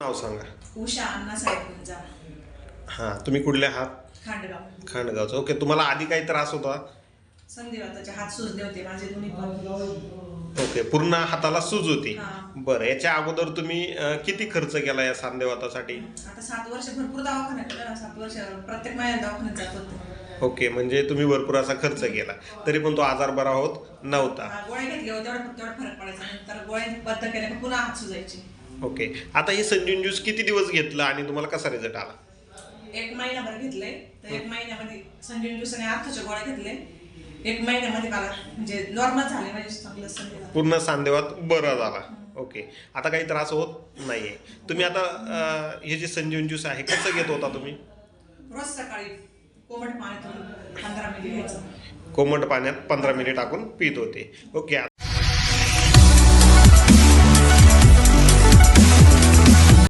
नाव सांगा. उषा अण्णासाहेब गुंजा. हां तुम्ही कुठले आहात? खांडगाव. खांडगावचं. ओके तुम्हाला आधी काही त्रास होता? संधिवाताचे हात सुजले होते माझे दोन्ही पण. ओके पूर्ण हाताला सूज होती. हां. बरं याच्या अगोदर तुम्ही अं, किती खर्च केला या सांधेवातासाठी आता सात वर्ष भरपूर दवाखाना केला सात वर्ष प्रत्येक महिन्यात दवाखान्यात जात होते. ओके म्हणजे तुम्ही भरपूर असा खर्च केला. तरी पण तो आजार बरा होत नव्हता. हा, गोळ्या घेतल्या होत्या तेवढा तेवढा फरक पडायचा. नंतर गोळ्या केल्या का पुन्हा हात सुजायचे. ओके. आता हे संजीवन ज्यूस किती दिवस घेतलं आणि तुम्हाला कसा रिझल्ट आला? एक महिनाभर घेतले तर एक महिन्यामध्ये संजीवन ज्यूस आणि अर्थाच्या गोळ्या घेतले एक महिन्यामध्ये मला म्हणजे नॉर्मल झाले म्हणजे चांगलं पूर्ण सांधेवात बरा झाला. ओके. आता काही त्रास होत नाहीये. तुम्ही आता अं, हे जे संजीवन ज्यूस आहे कसं घेत होता तुम्ही? रोज सकाळी कोमट पाण्यातून पंधरा मिली घ्यायचं. कोमट पाण्यात पंधरा मिनिट टाकून पित होते. ओके.